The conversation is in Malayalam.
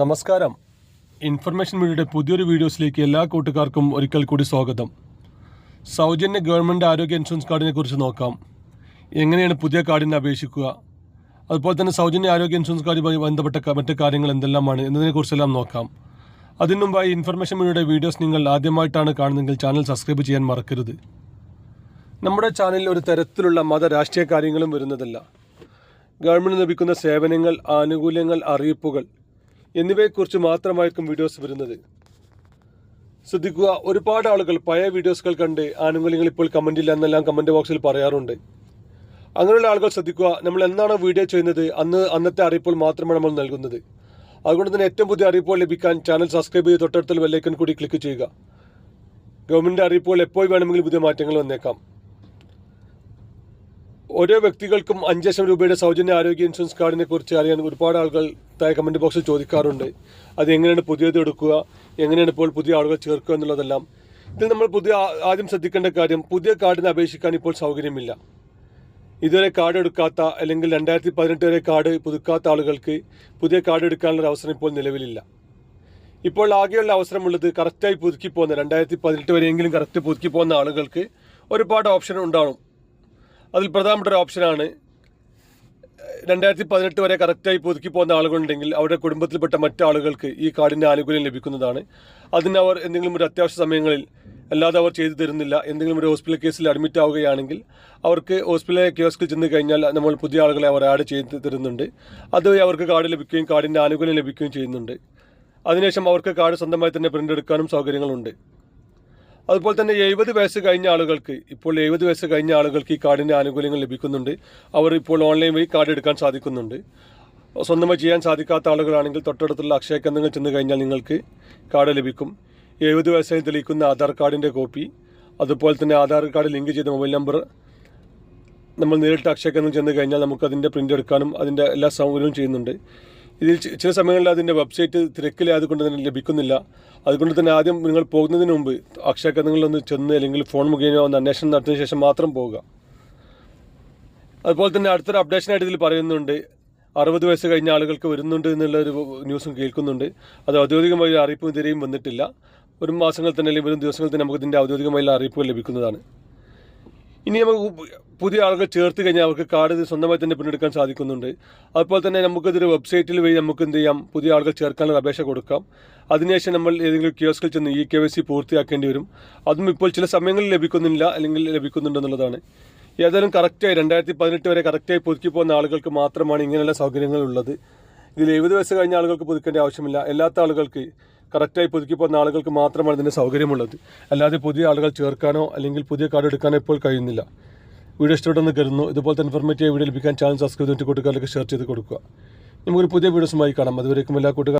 നമസ്കാരം. ഇൻഫർമേഷൻ മീഡിയയുടെ പുതിയൊരു വീഡിയോസിലേക്ക് എല്ലാ കൂട്ടുകാർക്കും ഒരിക്കൽ കൂടി സ്വാഗതം. സൗജന്യ ഗവൺമെന്റ് ആരോഗ്യ ഇൻഷുറൻസ് കാർഡിനെ കുറിച്ച് നോക്കാം. എങ്ങനെയാണ് പുതിയ കാർഡിനെ അപേക്ഷിക്കുക? അതുപോലെ തന്നെ സൗജന്യ ആരോഗ്യ ഇൻഷുറൻസ് കാർഡുമായി ബന്ധപ്പെട്ട മറ്റു കാര്യങ്ങൾ എന്തെല്ലാമാണ് എന്നതിനെക്കുറിച്ചെല്ലാം നോക്കാം. അതിനു മുമ്പായി ഇൻഫർമേഷൻ മീഡിയയുടെ വീഡിയോസ് നിങ്ങൾ ആദ്യമായിട്ടാണ് കാണുന്നതെങ്കിൽ ചാനൽ സബ്സ്ക്രൈബ് ചെയ്യാൻ മറക്കരുത്. നമ്മുടെ ചാനലിൽ ഒരു തരത്തിലുള്ള മത രാഷ്ട്രീയ കാര്യങ്ങളും വരുന്നതല്ല. ഗവൺമെന്റ് ലഭിക്കുന്ന സേവനങ്ങൾ ആനുകൂല്യങ്ങൾ അറിയിപ്പുകൾ എന്നിവയെക്കുറിച്ച് മാത്രമായിരിക്കും വീഡിയോസ് വരുന്നത്. ശ്രദ്ധിക്കുക ഒരുപാട് ആളുകൾ പഴയ വീഡിയോസുകൾ കണ്ട് ആനുകൂല്യങ്ങൾ ഇപ്പോൾ കമന്റില്ല എന്നെല്ലാം കമന്റ് ബോക്സിൽ പറയാറുണ്ട്. അങ്ങനെയുള്ള ആളുകൾ ശ്രദ്ധിക്കുക നമ്മൾ എന്നാണോ വീഡിയോ ചെയ്യുന്നത് അന്ന് അന്നത്തെ അറിയിപ്പുകൾ മാത്രമാണ് നമ്മൾ നൽകുന്നത്. അതുകൊണ്ട് തന്നെ ഏറ്റവും പുതിയ അറിയിപ്പുകൾ ലഭിക്കാൻ ചാനൽ സബ്സ്ക്രൈബ് ചെയ്ത് തൊട്ടടുത്തുള്ള ബെല്ലൈക്കൺ കൂടി ക്ലിക്ക് ചെയ്യുക. ഗവൺമെന്റ് അറിയിപ്പുകൾ എപ്പോൾ വേണമെങ്കിലും പുതിയ മാറ്റങ്ങൾ വന്നേക്കാം. ഓരോ വ്യക്തികൾക്കും അഞ്ച് ലക്ഷം രൂപയുടെ സൗജന്യ ആരോഗ്യ ഇൻഷുറൻസ് കാർഡിനെ കുറിച്ച് അറിയാൻ ഒരുപാട് ആളുകൾ താഴെ കമന്റ് ബോക്സിൽ ചോദിക്കാറുണ്ട്. അത് എങ്ങനെയാണ് പുതിയത് എടുക്കുക എങ്ങനെയാണ് ഇപ്പോൾ പുതിയ ആളുകൾ ചേർക്കുക എന്നുള്ളതെല്ലാം. ഇതിൽ നമ്മൾ പുതിയ ആദ്യം ശ്രദ്ധിക്കേണ്ട കാര്യം പുതിയ കാർഡിന് അപേക്ഷിക്കാൻ ഇപ്പോൾ സൗകര്യമില്ല. ഇതുവരെ കാർഡ് എടുക്കാത്ത അല്ലെങ്കിൽ രണ്ടായിരത്തി പതിനെട്ട് വരെ കാർഡ് പുതുക്കാത്ത ആളുകൾക്ക് പുതിയ കാർഡ് എടുക്കാനുള്ള അവസരം ഇപ്പോൾ നിലവിലില്ല. ഇപ്പോൾ ആകെയുള്ള അവസരമുള്ളത് കറക്റ്റായി പുതുക്കി പോകുന്ന രണ്ടായിരത്തി പതിനെട്ട് വരെയെങ്കിലും കറക്റ്റ് പുതുക്കി പോകുന്ന ആളുകൾക്ക് ഒരുപാട് ഓപ്ഷൻ ഉണ്ടാവും. അതിൽ പ്രധാനപ്പെട്ട ഒരു ഓപ്ഷനാണ്. രണ്ടായിരത്തി പതിനെട്ട് വരെ കറക്റ്റായി പുതുക്കി പോകുന്ന ആളുകളുണ്ടെങ്കിൽ അവരുടെ കുടുംബത്തിൽപ്പെട്ട മറ്റാളുകൾക്ക് ഈ കാർഡിന്റെ ആനുകൂല്യം ലഭിക്കുന്നതാണ്. അതിന് അവർ എന്തെങ്കിലും ഒരു അത്യാവശ്യ സമയങ്ങളിൽ അല്ലാതെ അവർ ചെയ്തു തരുന്നില്ല എന്തെങ്കിലും ഒരു ഹോസ്പിറ്റൽ കേസിൽ അഡ്മിറ്റ് ആവുകയാണെങ്കിൽ അവർക്ക് ഹോസ്പിറ്റലിലെ കിയോസ്കിൽ ചെന്ന് കഴിഞ്ഞാൽ നമ്മൾ പുതിയ ആളുകളെ അവർ ആഡ് ചെയ്ത് തരുന്നുണ്ട്. അതുവഴി അവർക്ക് കാർഡ് ലഭിക്കുകയും കാർഡിന്റെ ആനുകൂല്യം ലഭിക്കുകയും ചെയ്യുന്നുണ്ട്. അതിനുശേഷം അവർക്ക് കാർഡ് സ്വന്തമായി തന്നെ പ്രിന്റ് എടുക്കാനും സൗകര്യങ്ങളുണ്ട്. അതുപോലെ തന്നെ എഴുപത് വയസ്സ് കഴിഞ്ഞ ആളുകൾക്ക് ഇപ്പോൾ എഴുപത് വയസ്സ് കഴിഞ്ഞ ആളുകൾക്ക് ഈ കാർഡിന്റെ ആനുകൂല്യങ്ങൾ ലഭിക്കുന്നുണ്ട്. അവർ ഇപ്പോൾ ഓൺലൈൻ വഴി കാർഡ് എടുക്കാൻ സാധിക്കുന്നുണ്ട്. സ്വന്തമായി ചെയ്യാൻ സാധിക്കാത്ത ആളുകളാണെങ്കിൽ തൊട്ടടുത്തുള്ള അക്ഷയ കേന്ദ്രങ്ങൾ ചെന്ന് കഴിഞ്ഞാൽ നിങ്ങൾക്ക് കാർഡ് ലഭിക്കും. എഴുപത് വയസ്സായി തെളിയിക്കുന്ന ആധാർ കാർഡിന്റെ കോപ്പി അതുപോലെ തന്നെ ആധാർ കാർഡ് ലിങ്ക് ചെയ്ത മൊബൈൽ നമ്പർ നമ്മൾ നേരിട്ട് അക്ഷയ കേന്ദ്രം ചെന്ന് കഴിഞ്ഞാൽ നമുക്ക് അതിന്റെ പ്രിന്റ് എടുക്കാനും അതിന്റെ എല്ലാ സൗകര്യവും ചെയ്യുന്നുണ്ട്. ഇതിൽ ചില സമയങ്ങളിൽ അതിന്റെ വെബ്സൈറ്റ് തിരക്കിലായതുകൊണ്ട് തന്നെ ലഭിക്കുന്നില്ല. അതുകൊണ്ട് തന്നെ ആദ്യം നിങ്ങൾ പോകുന്നതിന് മുമ്പ് അക്ഷയ കേന്ദ്രങ്ങളിലൊന്ന് ചെന്ന് അല്ലെങ്കിൽ ഫോൺ മുഖേന ഒന്ന് അന്വേഷണം നടത്തിയ ശേഷം മാത്രം പോവുക. അതുപോലെ തന്നെ അടുത്തൊരു അപ്ഡേഷനായിട്ട് ഇതിൽ പറയുന്നുണ്ട്. അറുപത് വയസ്സ് കഴിഞ്ഞ ആളുകൾക്ക് വരുന്നുണ്ട് എന്നുള്ളൊരു ന്യൂസും കേൾക്കുന്നുണ്ട്. അത് ഔദ്യോഗികമായ അറിയിപ്പ് ഇതുവരെയും വന്നിട്ടില്ല. ഒരു മാസങ്ങൾ തന്നെ അല്ലെങ്കിൽ വരും ദിവസങ്ങളിൽ തന്നെ നമുക്ക് ഇതിന്റെ ഔദ്യോഗികമായ അറിയിപ്പുകൾ ലഭിക്കുന്നതാണ്. ഇനി നമുക്ക് പുതിയ ആളുകൾ ചേർത്ത് കഴിഞ്ഞാൽ അവർക്ക് കാർഡ് സ്വന്തമായി തന്നെ പിന്നെടുക്കാൻ സാധിക്കുന്നുണ്ട്. അതുപോലെ തന്നെ നമുക്കിതൊരു വെബ്സൈറ്റിൽ വഴി നമുക്ക് എന്ത് ചെയ്യാം? പുതിയ ആളുകൾ ചേർക്കാനുള്ള അപേക്ഷ കൊടുക്കാം. അതിനുശേഷം നമ്മൾ ഏതെങ്കിലും കിയോസ്കിൽ ചെന്ന് ഇ കെ വൈ സി പൂർത്തിയാക്കേണ്ടി വരും. അതും ഇപ്പോൾ ചില സമയങ്ങളിൽ ലഭിക്കുന്നില്ല അല്ലെങ്കിൽ ലഭിക്കുന്നുണ്ടെന്നുള്ളതാണ് ഏതായാലും കറക്റ്റായി രണ്ടായിരത്തി പതിനെട്ട് വരെ കറക്റ്റായി പുതുക്കി പോകുന്ന ആളുകൾക്ക് മാത്രമാണ് ഇങ്ങനെയുള്ള സൗകര്യങ്ങൾ ഉള്ളത്. ഇതിൽ എഴുപത് വയസ്സ് കഴിഞ്ഞ ആളുകൾക്ക് പുതുക്കേണ്ട ആവശ്യമില്ല. അല്ലാത്ത ആളുകൾക്ക് കറക്റ്റായി പുതുക്കി പോകുന്ന ആളുകൾക്ക് മാത്രമാണ് ഇതിന്റെ സൗകര്യമുള്ളത്. അല്ലാതെ പുതിയ ആളുകൾ ചേർക്കാനോ അല്ലെങ്കിൽ പുതിയ കാർഡ് എടുക്കാനോ ഇപ്പോൾ കഴിയുന്നില്ല. വീഡിയോ ഇഷ്ടപ്പെട്ടെന്ന് കരുതുന്നു. ഇതുപോലത്തെ ഇൻഫർമേറ്റീവ് വീഡിയോ ലഭിക്കാൻ ചാനൽ സബ്സ്ക്രൈബ് ചെയ്തിട്ട് കൂട്ടുകാരിലേക്ക് ഷെയർ ചെയ്ത് കൊടുക്കുക. നമുക്കൊരു പുതിയ വീഡിയോസുമായി കാണാം. അതുവരേക്കും എല്ലാ കൂട്ടുകാർ